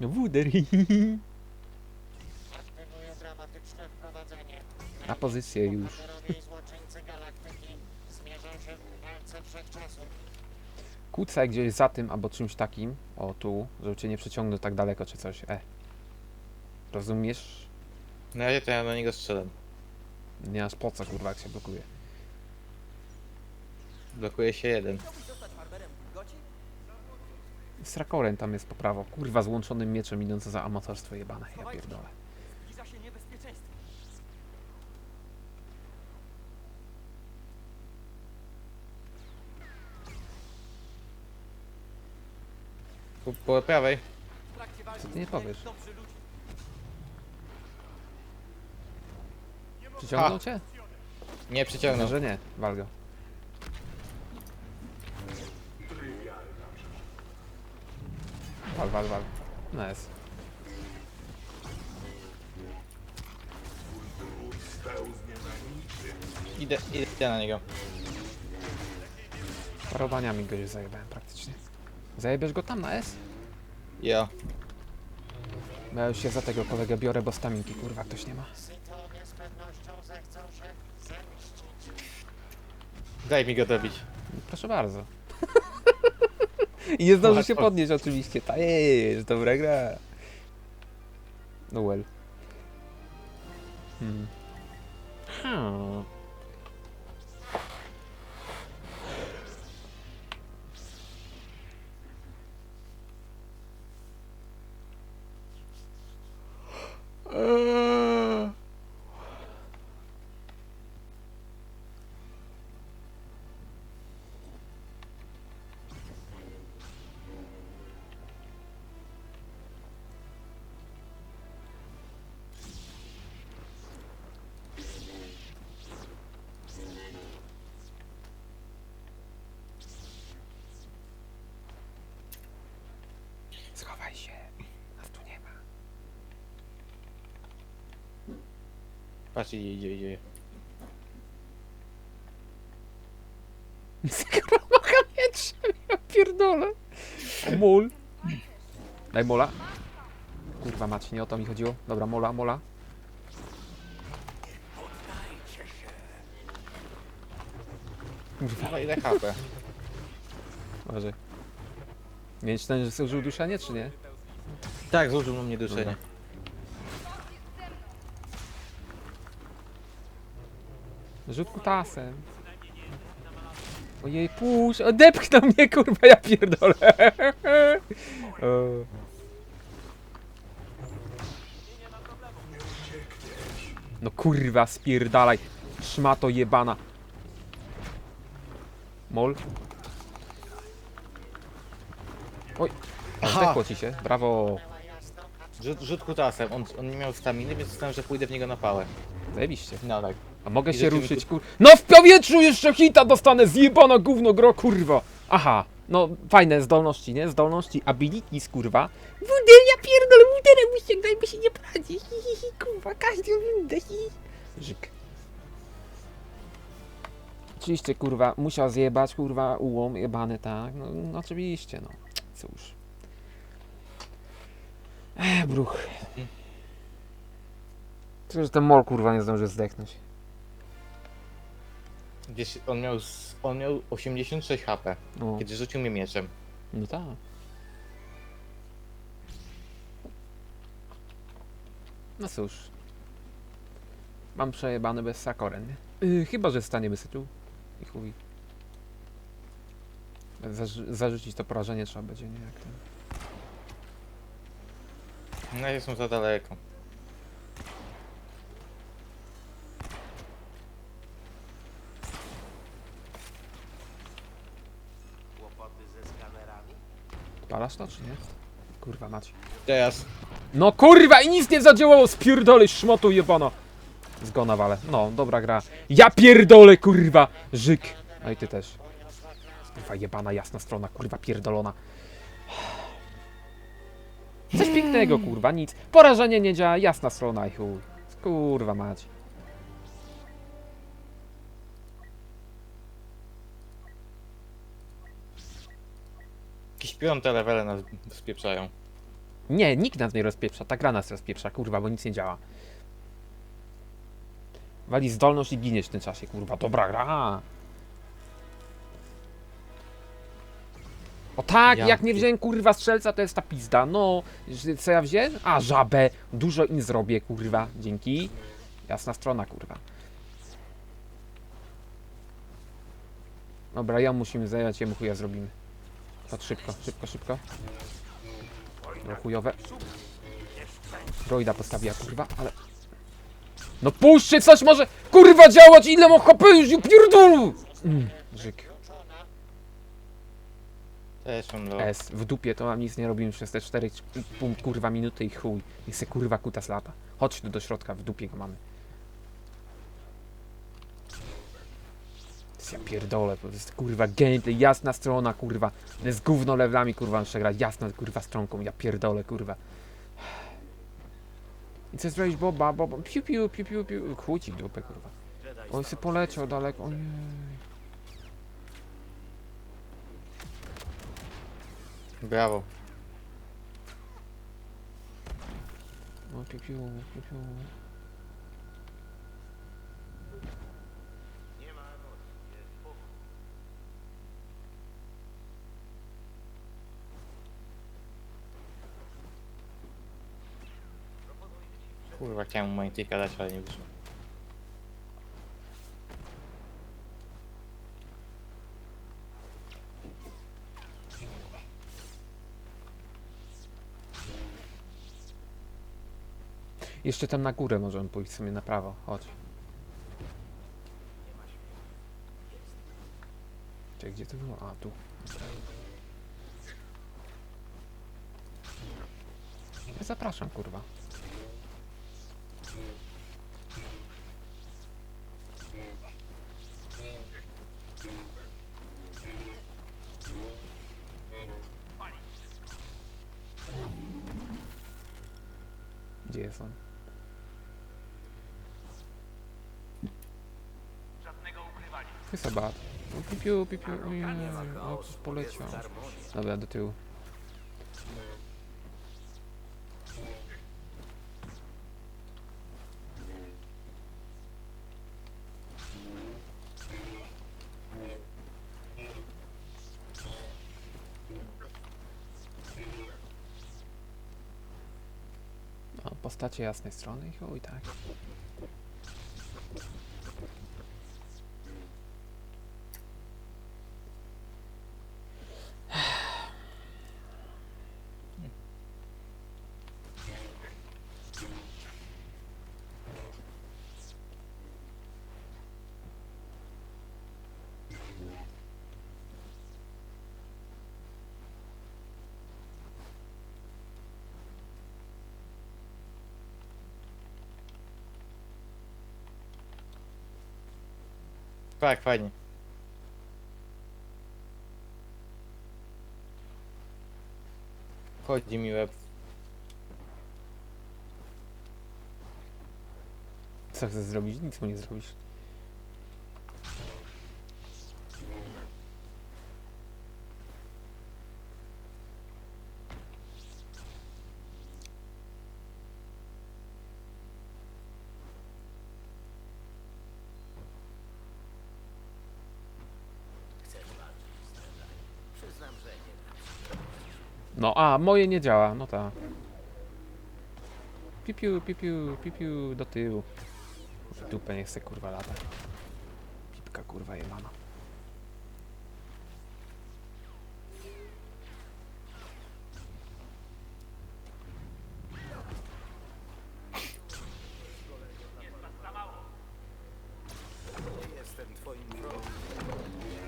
Wuder. Aktywuję dramatyczne wprowadzenie. Na pozycję już. Bohaterowie i złoczyńcy galaktyki zmierzą się w walce wszechczasów. Kucaj gdzieś za tym albo czymś takim. O, tu, żeby cię nie przeciągnął tak daleko czy coś. E. Rozumiesz? Na razie to ja do niego strzelam. Nie masz po co, kurwa, jak się blokuje. Blokuje się jeden. Z Rakorem tam jest po prawo. Kurwa, z łączonym mieczem idące za amatorstwo jebane. Ja pierdolę. Zbliża się niebezpieczeństwo. Po, po prawej. W trakcie walki Co ty nie powiesz? Przyciągnął cię? Nie przyciągnął. Może nie, wal Wal, wal, wal. Nice. Idę, idę na niego. Parowaniami go już zajebałem praktycznie. Zajebiesz go tam na S? Jo. Bo ja już się za tego kolegę biorę, bo staminki kurwa ktoś nie ma. Daj mi go dobić. Proszę bardzo. I nie zdąży się podnieść oczywiście. Ta jest, dobra gra. No well. Hmm. Hmm. Patrz, idzie, idzie, idzie. Mogę mieć, ja pierdolę. O, mól. Daj mola. Kurwa mać, nie o to mi chodziło. Dobra, mola, mola. Kurwa, Chyba ile HP. może. Mieć ten, że użył duszenie, czy nie? Tak, zużył na mnie duszenie. Dobra. Rzut kutasem. Ojej, pusz, odepchnął mnie, kurwa, ja pierdolę. O. No kurwa, spierdalaj. Szmato jebana. Mol. Oj, zdechło ci się, brawo. Rzut, rzut kutasem. On, on nie miał staminy, więc myślałem, że pójdę w niego na pałę. Zajebiście. No tak. A mogę się ruszyć, kur... No w powietrzu jeszcze hita dostanę, zjebana gówno gro, kurwa. Aha, no fajne zdolności, nie? Zdolności, abilities, kurwa. Wundel, ja pierdolę, wundelem uściągnę, by się nie poradzi. Hi, hi, hi, kurwa, każdy wundę, hi. Żyk. Oczywiście, kurwa, musiał zjebać, kurwa, ułom jebany, tak? No, no oczywiście, no. Cóż. Ech, bruch. Tylko, że ten mol, kurwa, nie zdąży zdechnąć. Gdzieś on miał, on miał 86 HP, No, kiedy rzucił mnie mieczem. no tak. No cóż. Mam przejebany bez Sakoren? Yy, chyba, że staniemy sobie tu. I chuj. Zarzu- zarzucić to porażenie trzeba będzie, nie? Jak ten. Na razie są za daleko. Palasz to, czy nie? Kurwa, mać. Teraz. No kurwa i nic nie zadziałało, spierdolę szmotu jebana. Zgona wale. No, dobra gra. Ja pierdolę, kurwa. Żyk. No i ty też. Kurwa jebana jasna strona, kurwa pierdolona. Coś pięknego, kurwa, nic. Porażenie nie działa, jasna strona i chuj. Kurwa mać. Piąte levele nas spieprzają. Nie, nikt nas nie rozpieprza, ta gra nas rozpieprza, kurwa, bo nic nie działa. Wali zdolność i giniesz w tym czasie, kurwa, dobra gra. O tak, Ja jak nie pier- wziąłem kurwa strzelca, to jest ta pizda. No, że- co ja wziąłem? A, żabę. Dużo im zrobię, kurwa. Dzięki. Jasna strona, kurwa. Dobra, ja musimy zająć, jemu chuja zrobimy. Chodź szybko, szybko, szybko. No chujowe. Droida postawiła, kurwa, ale... No puśćcie coś może, kurwa, działać, ile mam HP już, ju pierdolu! Mm, Żyk. Też mam low. S, w dupie to mam nic nie robimy przez te 4 punkt kurwa minuty i chuj. Niech se kurwa kutas lata. Chodź tu do środka, w dupie go mamy. Ja pierdolę, to jest kurwa gameplay, jasna strona kurwa. Z gówno levelami kurwa muszę grać, jasna kurwa stronką, ja pierdolę kurwa. I co zrobić Boba, Boba, piu piu piu piu piu, chuj ci w dupę kurwa. Oj, se poleciał daleko, ojej. Brawo. O, piu piu, piu piu. Kurwa, chciałem mu Magnetica dać, ale nie wyszło. Jeszcze tam na górę możemy pójść sobie na prawo. Chodź. Czekaj, gdzie to było? A, tu. Zapraszam, kurwa. Gdzie jest on? O, pipiu, pipiu, ojej, o, coś poleciał. Dobra, do tyłu. O, postacie jasnej strony i chuj, tak. Tak, fajnie. Chodzi mi łeb. Co chcesz zrobić? Nic mu nie zrobisz. No, a, moje nie działa, no tak. Pipiu, pipiu, pipiu, do tyłu. W dupę nie chce kurwa lata. Pipka kurwa jemana.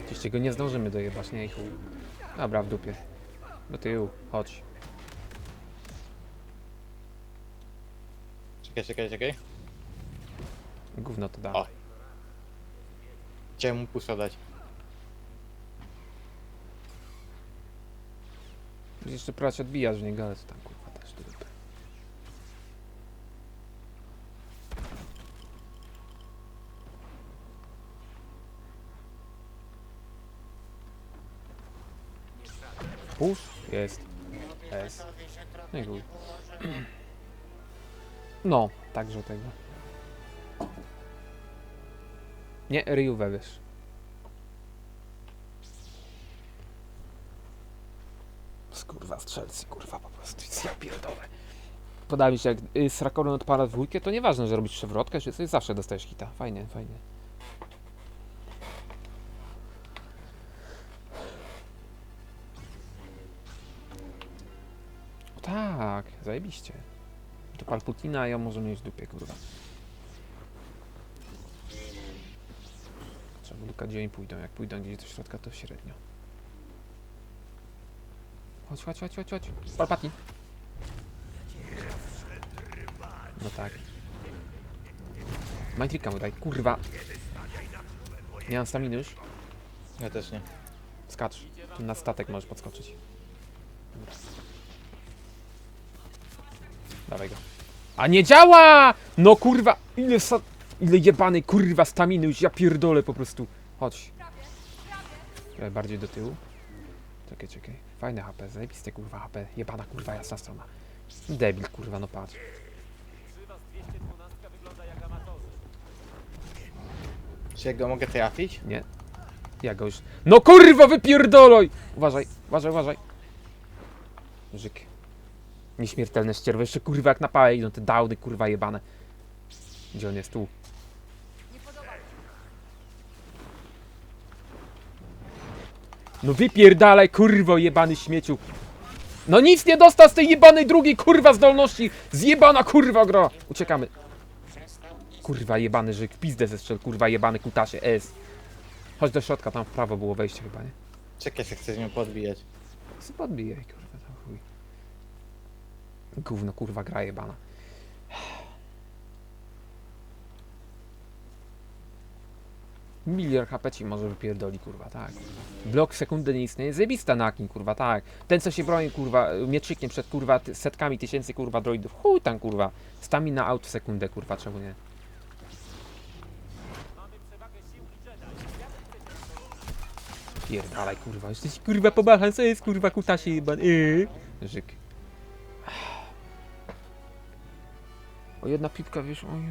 Oczywiście go nie zdążymy dojebać, nie chuj. Dobra, w dupie. Do tyłu, chodź. Czekaj, czekaj, czekaj. Gówno to da. O. Chciałem mu pusza dać. Jeszcze próbować odbijać w niego, ale to tam kurwa też do dupy. Push? Jest. Jest. No i chuj. No, także tego. Nie, Ryuwe wiesz. Kurwa, strzelcy, kurwa, po prostu. Ja pierdolę. Podoba mi się, jak y, z Rakorem odpala dwójkę, to nieważne, że robisz przewrotkę, czy coś, zawsze dostajesz hita. Fajnie, fajnie. Tak, zajebiście. To Palputina, a ja może mieć dupie, kurwa. Trzeba tylko gdzie oni pójdą. Jak pójdą gdzieś do środka, to średnio. Chodź, chodź, chodź, chodź, chodź. Palpatin. No tak. Majtrika mu daj, kurwa. Nie mam staminy już. Ja też nie. Skacz. Na statek możesz podskoczyć. Dawaj go. A nie działa! No kurwa! Ile sa... Ile jebanej kurwa staminy już, ja pierdolę po prostu. Chodź. Czekaj, bardziej do tyłu. Czekaj, czekaj. Fajne HP, zajebiste kurwa HP. Jebana kurwa jasna strona. Debil kurwa, no patrz. Przy was 212 wygląda jak amatorzy. Czy ja go mogę trafić? Nie. Ja go już... No kurwa, wypierdoloj! Uważaj, uważaj, uważaj. Żyk. Nieśmiertelne ścierwy. Jeszcze kurwa jak na pałę idą te downy kurwa jebane. Gdzie on jest? Tu. No wypierdalaj kurwo jebany śmieciu. No nic nie dostał z tej jebanej drugiej kurwa zdolności. Zjebana kurwa gra. Uciekamy. Kurwa jebany żyk. Pizdę zestrzel kurwa jebany kutasie. S. Chodź do środka, tam w prawo było wejście chyba, nie? Czekaj, się chcesz mnie podbijać. Co podbijaj, chuj. Gówno, kurwa, gra jebana. Miliard HP ci może wypierdoli, kurwa, tak. Blok sekundy nie istnieje, zjebista nakin, kurwa, tak. Ten, co się broni, kurwa, mieczykiem przed, kurwa, setkami tysięcy, kurwa, droidów. Chuj tam, kurwa. Stamina out w sekundę, kurwa, czemu nie? Pierdalaj, kurwa, jesteś, kurwa, pobachan, co jest, kurwa, kutasie jebany. Yy. Żyk. O, jedna pipka, wiesz, ojej.